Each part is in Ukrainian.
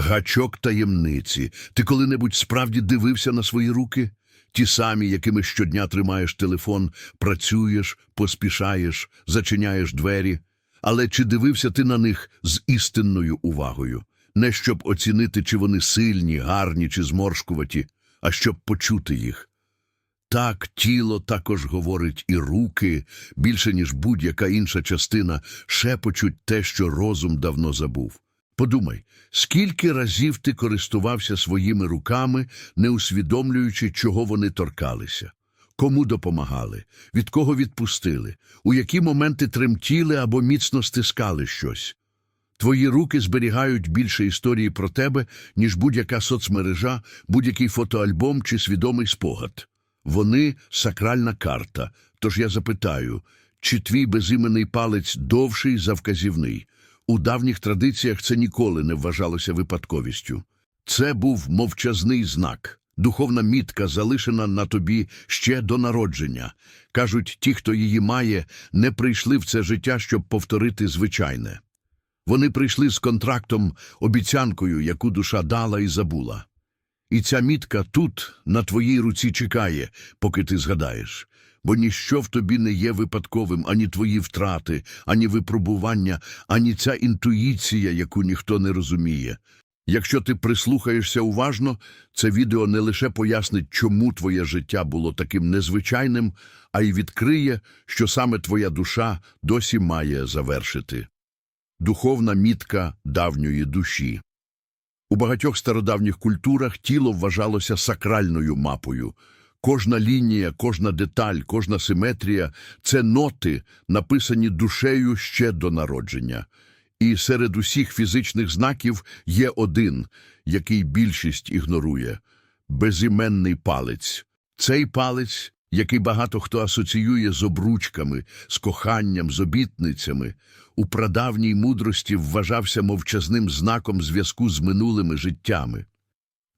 Гачок таємниці. Ти коли-небудь справді дивився на свої руки? Ті самі, якими щодня тримаєш телефон, працюєш, поспішаєш, зачиняєш двері. Але чи дивився ти на них з істинною увагою? Не щоб оцінити, чи вони сильні, гарні чи зморшкуваті, а щоб почути їх. Так, тіло також говорить і руки, більше ніж будь-яка інша частина, шепочуть те, що розум давно забув. Подумай, скільки разів ти користувався своїми руками, не усвідомлюючи, чого вони торкалися, кому допомагали, від кого відпустили, у які моменти тремтіли або міцно стискали щось. Твої руки зберігають більше історії про тебе, ніж будь-яка соцмережа, будь-який фотоальбом чи свідомий спогад. Вони сакральна карта. Тож я запитаю, чи твій безіменний палець довший за вказівний? У давніх традиціях це ніколи не вважалося випадковістю. Це був мовчазний знак, духовна мітка, залишена на тобі ще до народження. Кажуть, ті, хто її має, не прийшли в це життя, щоб повторити звичайне. Вони прийшли з контрактом, обіцянкою, яку душа дала і забула. І ця мітка тут, на твоїй руці, чекає, поки ти згадаєш. Бо ніщо в тобі не є випадковим, ані твої втрати, ані випробування, ані ця інтуїція, яку ніхто не розуміє. Якщо ти прислухаєшся уважно, це відео не лише пояснить, чому твоє життя було таким незвичайним, а й відкриє, що саме твоя душа досі має завершити. Духовна мітка давньої душі. У багатьох стародавніх культурах тіло вважалося сакральною мапою. Кожна лінія, кожна деталь, кожна симетрія це ноти, написані душею ще до народження. І серед усіх фізичних знаків є один, який більшість ігнорує безіменний палець. Цей палець, який багато хто асоціює з обручками, з коханням, з обітницями, у прадавній мудрості вважався мовчазним знаком зв'язку з минулими життями.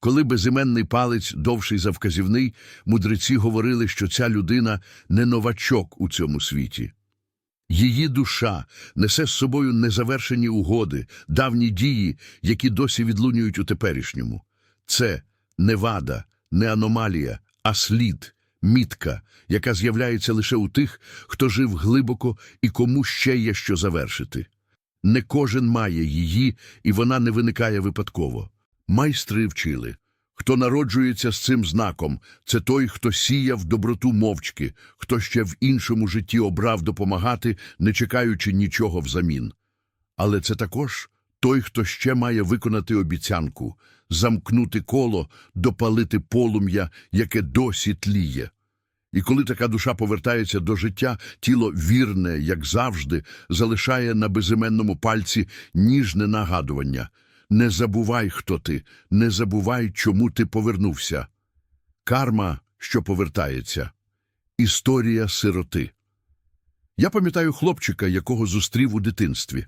Коли безіменний палець довший за вказівний, мудреці говорили, що ця людина не новачок у цьому світі. Її душа несе з собою незавершені угоди, давні дії, які досі відлунюють у теперішньому. Це не вада, не аномалія, а слід, мітка, яка з'являється лише у тих, хто жив глибоко і кому ще є що завершити. Не кожен має її, і вона не виникає випадково. Майстри вчили. Хто народжується з цим знаком, це той, хто сіяв доброту мовчки, хто ще в іншому житті обрав допомагати, не чекаючи нічого взамін. Але це також той, хто ще має виконати обіцянку, замкнути коло, допалити полум'я, яке досі тліє. І коли така душа повертається до життя, тіло вірне, як завжди, залишає на безіменному пальці ніжне нагадування – не забувай, хто ти, не забувай, чому ти повернувся. Карма, що повертається. Історія сироти. Я пам'ятаю хлопчика, якого зустрів у дитинстві.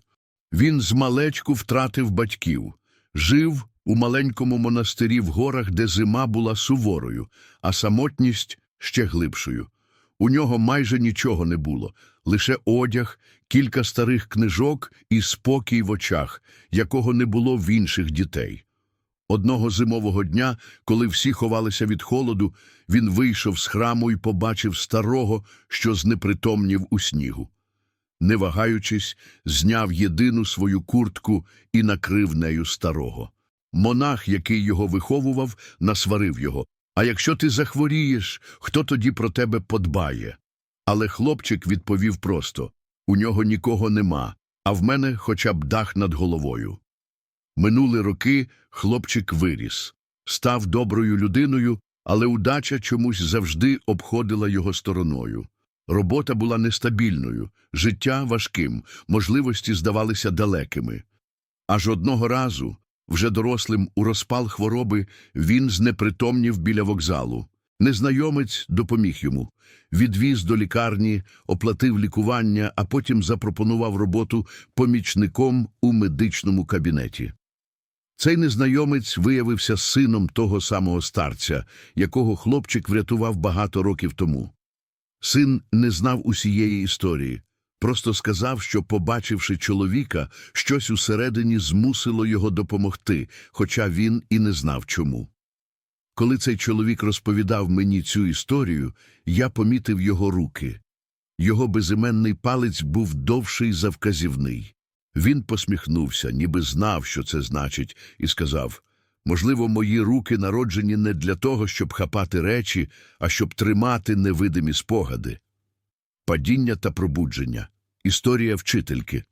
Він з малечку втратив батьків, жив у маленькому монастирі в горах, де зима була суворою, а самотність ще глибшою. У нього майже нічого не було, лише одяг, кілька старих книжок і спокій в очах, якого не було в інших дітей. Одного зимового дня, коли всі ховалися від холоду, він вийшов з храму і побачив старого, що знепритомнів у снігу. Не вагаючись, зняв єдину свою куртку і накрив нею старого. Монах, який його виховував, насварив його. А якщо ти захворієш, хто тоді про тебе подбає? Але хлопчик відповів просто у нього нікого нема, а в мене хоча б дах над головою. Минули роки хлопчик виріс, став доброю людиною, але удача чомусь завжди обходила його стороною. Робота була нестабільною, життя важким, можливості здавалися далекими. Аж одного разу, вже дорослим у розпал хвороби, він знепритомнів біля вокзалу. Незнайомець допоміг йому, відвіз до лікарні, оплатив лікування, а потім запропонував роботу помічником у медичному кабінеті. Цей незнайомець виявився сином того самого старця, якого хлопчик врятував багато років тому. Син не знав усієї історії, Просто сказав, що, побачивши чоловіка, щось усередині змусило його допомогти, хоча він і не знав чому. Коли цей чоловік розповідав мені цю історію, я помітив його руки. Його безіменний палець був довший за вказівний. Він посміхнувся, ніби знав, що це значить, і сказав Можливо, мої руки народжені не для того, щоб хапати речі, а щоб тримати невидимі спогади. Падіння та пробудження. Історія вчительки.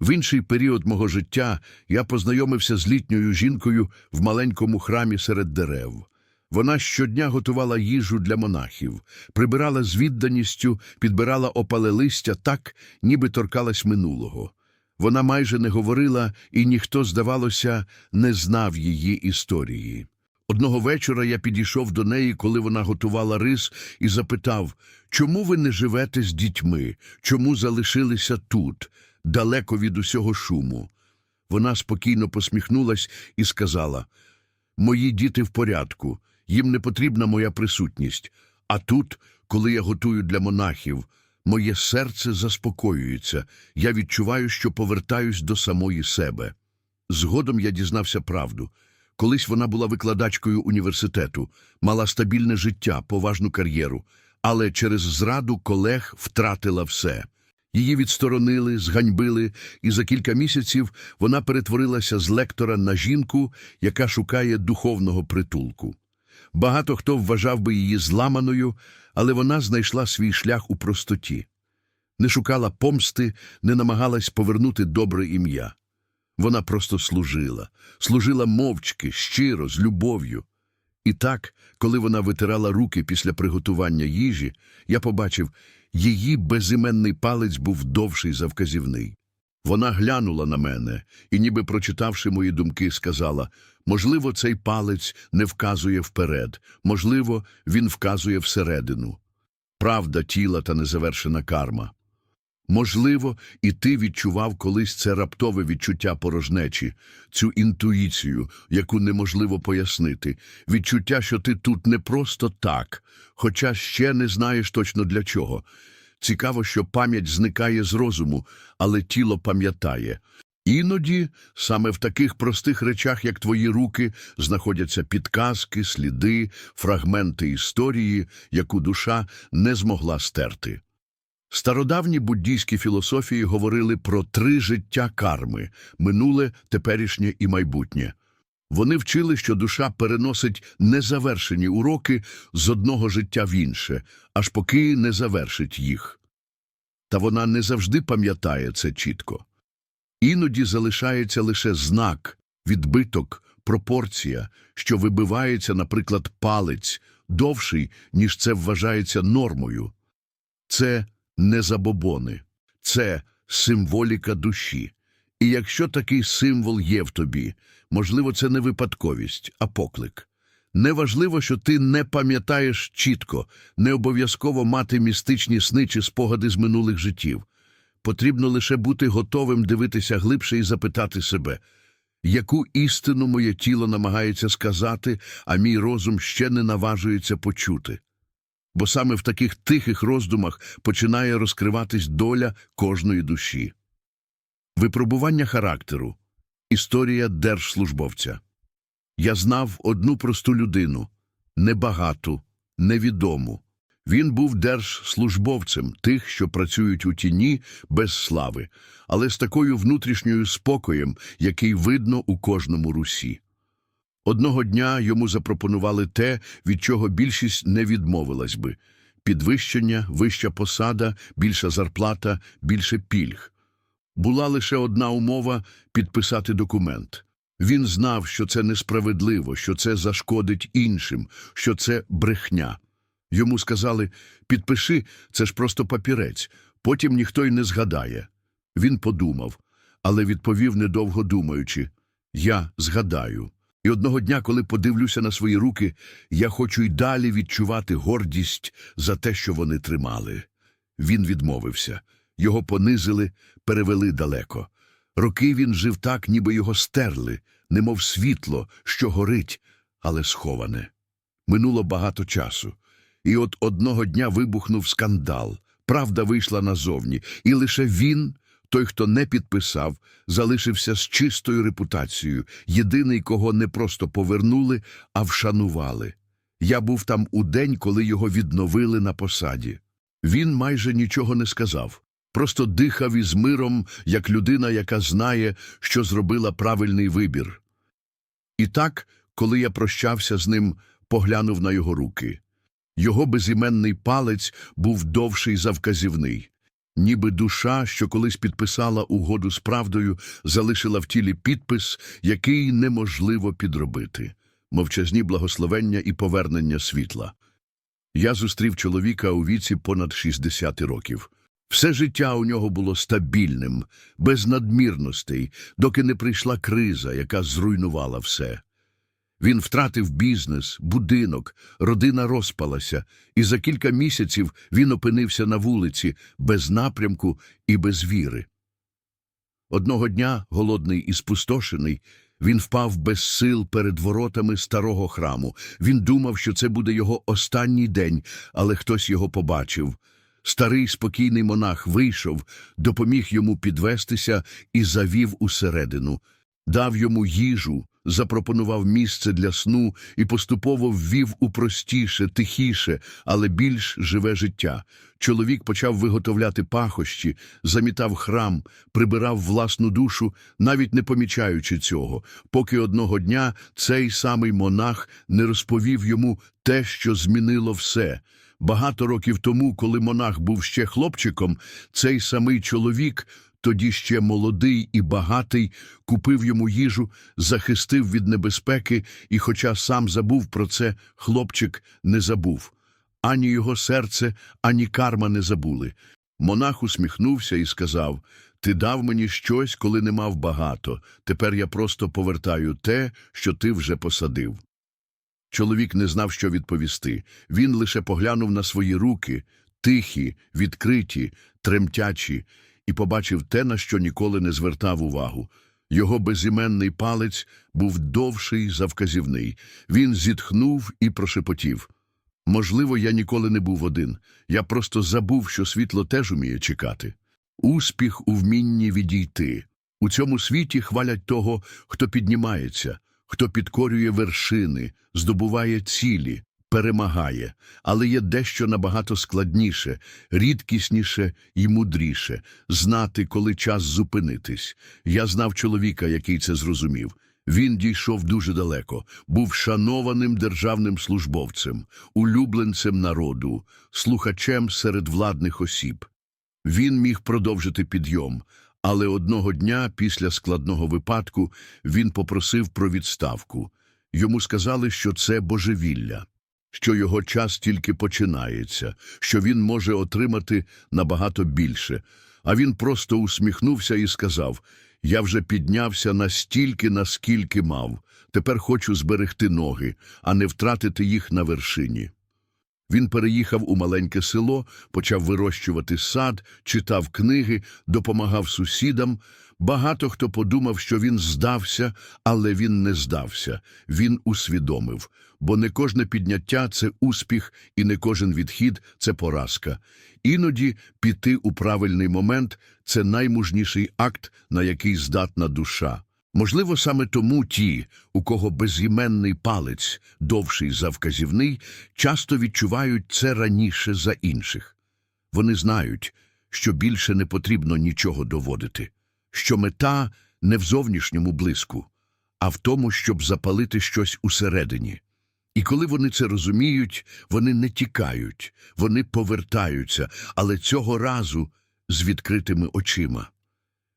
В інший період мого життя я познайомився з літньою жінкою в маленькому храмі серед дерев. Вона щодня готувала їжу для монахів, прибирала з відданістю, підбирала опале листя так, ніби торкалась минулого. Вона майже не говорила, і ніхто, здавалося, не знав її історії. Одного вечора я підійшов до неї, коли вона готувала рис, і запитав, чому ви не живете з дітьми, чому залишилися тут, далеко від усього шуму? Вона спокійно посміхнулась і сказала, Мої діти в порядку, їм не потрібна моя присутність. А тут, коли я готую для монахів, моє серце заспокоюється, я відчуваю, що повертаюсь до самої себе. Згодом я дізнався правду. Колись вона була викладачкою університету, мала стабільне життя, поважну кар'єру, але через зраду колег втратила все. Її відсторонили, зганьбили, і за кілька місяців вона перетворилася з лектора на жінку, яка шукає духовного притулку. Багато хто вважав би її зламаною, але вона знайшла свій шлях у простоті. Не шукала помсти, не намагалась повернути добре ім'я. Вона просто служила, служила мовчки, щиро, з любов'ю. І так, коли вона витирала руки після приготування їжі, я побачив, її безіменний палець був довший за вказівний. Вона глянула на мене і, ніби прочитавши мої думки, сказала, можливо, цей палець не вказує вперед, можливо, він вказує всередину. Правда тіла та незавершена карма. Можливо, і ти відчував колись це раптове відчуття порожнечі, цю інтуїцію, яку неможливо пояснити, відчуття, що ти тут не просто так, хоча ще не знаєш точно для чого. Цікаво, що пам'ять зникає з розуму, але тіло пам'ятає. Іноді саме в таких простих речах, як твої руки, знаходяться підказки, сліди, фрагменти історії, яку душа не змогла стерти. Стародавні буддійські філософії говорили про три життя карми – минуле, теперішнє і майбутнє. Вони вчили, що душа переносить незавершені уроки з одного життя в інше, аж поки не завершить їх. Та вона не завжди пам'ятає це чітко. Іноді залишається лише знак, відбиток, пропорція, що вибивається, наприклад, палець, довший, ніж це вважається нормою. Це не забобони, це символіка душі. І якщо такий символ є в тобі, можливо, це не випадковість, а поклик. Неважливо, що ти не пам'ятаєш чітко, не обов'язково мати містичні сни чи спогади з минулих життів. Потрібно лише бути готовим дивитися глибше і запитати себе, яку істину моє тіло намагається сказати, а мій розум ще не наважується почути. Бо саме в таких тихих роздумах починає розкриватись доля кожної душі. Випробування характеру. Історія держслужбовця. Я знав одну просту людину небагату, невідому. Він був держслужбовцем тих, що працюють у тіні без слави, але з такою внутрішньою спокоєм, який видно у кожному русі. Одного дня йому запропонували те, від чого більшість не відмовилась би підвищення, вища посада, більша зарплата, більше пільг. Була лише одна умова підписати документ. Він знав, що це несправедливо, що це зашкодить іншим, що це брехня. Йому сказали підпиши, це ж просто папірець, потім ніхто й не згадає. Він подумав, але відповів, недовго думаючи Я згадаю. І одного дня, коли подивлюся на свої руки, я хочу й далі відчувати гордість за те, що вони тримали. Він відмовився. Його понизили, перевели далеко. Роки він жив так, ніби його стерли, немов світло, що горить, але сховане. Минуло багато часу. І от одного дня вибухнув скандал. правда вийшла назовні, і лише він, той, хто не підписав, залишився з чистою репутацією, єдиний, кого не просто повернули, а вшанували. Я був там у день, коли його відновили на посаді. Він майже нічого не сказав, просто дихав із миром, як людина, яка знає, що зробила правильний вибір. І так, коли я прощався з ним, поглянув на його руки. Його безіменний палець був довший за вказівний. Ніби душа, що колись підписала угоду з правдою, залишила в тілі підпис, який неможливо підробити мовчазні благословення і повернення світла. Я зустрів чоловіка у віці понад 60 років. Все життя у нього було стабільним, без надмірностей, доки не прийшла криза, яка зруйнувала все. Він втратив бізнес, будинок, родина розпалася, і за кілька місяців він опинився на вулиці без напрямку і без віри. Одного дня, голодний і спустошений, він впав без сил перед воротами старого храму. Він думав, що це буде його останній день, але хтось його побачив. Старий спокійний монах вийшов, допоміг йому підвестися і завів усередину. Дав йому їжу, запропонував місце для сну і поступово ввів у простіше, тихіше, але більш живе життя. Чоловік почав виготовляти пахощі, замітав храм, прибирав власну душу, навіть не помічаючи цього, поки одного дня цей самий монах не розповів йому те, що змінило все. Багато років тому, коли монах був ще хлопчиком, цей самий чоловік, тоді ще молодий і багатий, купив йому їжу, захистив від небезпеки, і, хоча сам забув про це, хлопчик не забув. Ані його серце, ані карма не забули. Монах усміхнувся і сказав: Ти дав мені щось, коли не мав багато. Тепер я просто повертаю те, що ти вже посадив. Чоловік не знав, що відповісти. Він лише поглянув на свої руки, тихі, відкриті, тремтячі, і побачив те, на що ніколи не звертав увагу. Його безіменний палець був довший за вказівний. Він зітхнув і прошепотів. Можливо, я ніколи не був один. Я просто забув, що світло теж уміє чекати. Успіх у вмінні відійти. У цьому світі хвалять того, хто піднімається, хто підкорює вершини, здобуває цілі, перемагає, але є дещо набагато складніше, рідкісніше і мудріше знати, коли час зупинитись. Я знав чоловіка, який це зрозумів. Він дійшов дуже далеко, був шанованим державним службовцем, улюбленцем народу, слухачем серед владних осіб. Він міг продовжити підйом, але одного дня після складного випадку він попросив про відставку. Йому сказали, що це божевілля, що його час тільки починається, що він може отримати набагато більше. А він просто усміхнувся і сказав: Я вже піднявся настільки, наскільки мав. Тепер хочу зберегти ноги, а не втратити їх на вершині. Він переїхав у маленьке село, почав вирощувати сад, читав книги, допомагав сусідам. Багато хто подумав, що він здався, але він не здався. Він усвідомив, бо не кожне підняття це успіх, і не кожен відхід це поразка. Іноді піти у правильний момент це наймужніший акт, на який здатна душа. Можливо, саме тому ті, у кого безіменний палець, довший за вказівний, часто відчувають це раніше за інших. Вони знають, що більше не потрібно нічого доводити, що мета не в зовнішньому блиску, а в тому, щоб запалити щось усередині. І коли вони це розуміють, вони не тікають, вони повертаються, але цього разу з відкритими очима.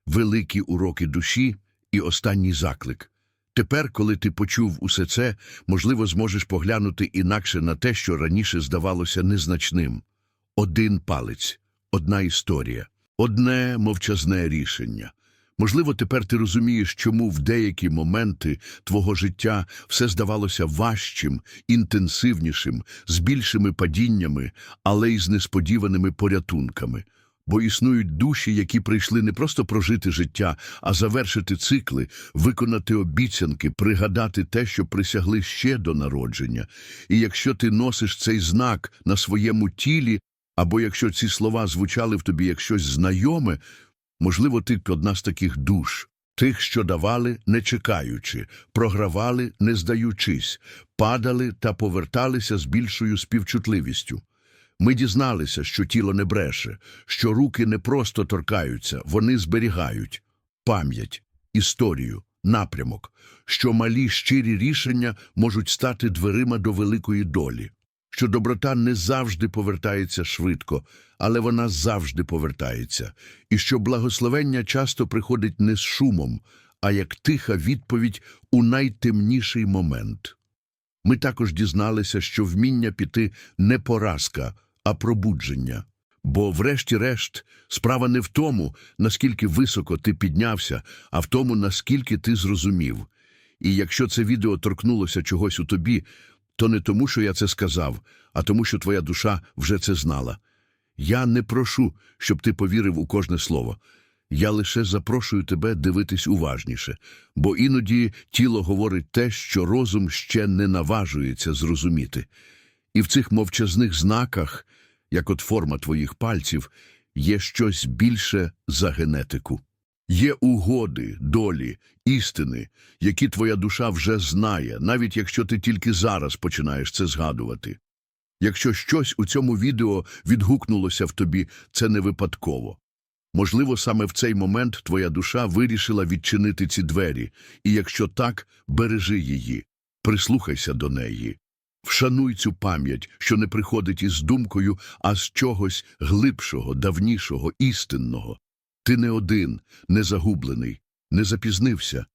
Великі уроки душі – і останній заклик. Тепер, коли ти почув усе це, можливо, зможеш поглянути інакше на те, що раніше здавалося незначним. Один палець, одна історія, одне мовчазне рішення. Можливо, тепер ти розумієш, чому в деякі моменти твого життя все здавалося важчим, інтенсивнішим, з більшими падіннями, але й з несподіваними порятунками. Бо існують душі, які прийшли не просто прожити життя, а завершити цикли, виконати обіцянки, пригадати те, що присягли ще до народження. І якщо ти носиш цей знак на своєму тілі, Або якщо ці слова звучали в тобі як щось знайоме, можливо, ти одна з таких душ, тих, що давали, не чекаючи, програвали, не здаючись, падали та поверталися з більшою співчутливістю. Ми дізналися, що тіло не бреше, що руки не просто торкаються, вони зберігають пам'ять, історію, напрямок, що малі щирі рішення можуть стати дверима до великої долі, що доброта не завжди повертається швидко, але вона завжди повертається, і що благословення часто приходить не з шумом, а як тиха відповідь у найтемніший момент. Ми також дізналися, що вміння піти не поразка, а пробудження. Бо, врешті-решт, справа не в тому, наскільки високо ти піднявся, а в тому, наскільки ти зрозумів. І якщо це відео торкнулося чогось у тобі, то не тому, що я це сказав, а тому, що твоя душа вже це знала. Я не прошу, щоб ти повірив у кожне слово. Я лише запрошую тебе дивитись уважніше, бо іноді тіло говорить те, що розум ще не наважується зрозуміти. І в цих мовчазних знаках, як от форма твоїх пальців, є щось більше за генетику. Є угоди, долі, істини, які твоя душа вже знає, навіть якщо ти тільки зараз починаєш це згадувати. Якщо щось у цьому відео відгукнулося в тобі, це не випадково. Можливо, саме в цей момент твоя душа вирішила відчинити ці двері, і якщо так, бережи її, прислухайся до неї. Вшануй цю пам'ять, що не приходить із думкою, а з чогось глибшого, давнішого, істинного. Ти не один, не загублений, не запізнився.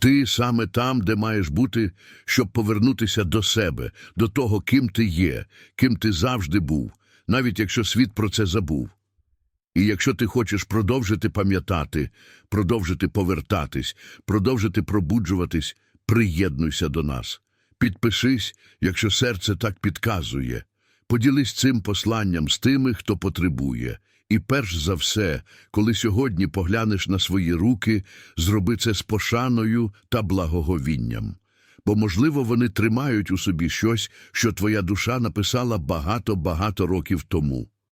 Ти саме там, де маєш бути, щоб повернутися до себе, до того, ким ти є, ким ти завжди був, навіть якщо світ про це забув. І якщо ти хочеш продовжити пам'ятати, продовжити повертатись, продовжити пробуджуватись, приєднуйся до нас. Підпишись, якщо серце так підказує. Поділись цим посланням з тими, хто потребує. І перш за все, коли сьогодні поглянеш на свої руки, зроби це з пошаною та благоговінням. Бо, можливо, вони тримають у собі щось, що твоя душа написала багато-багато років тому.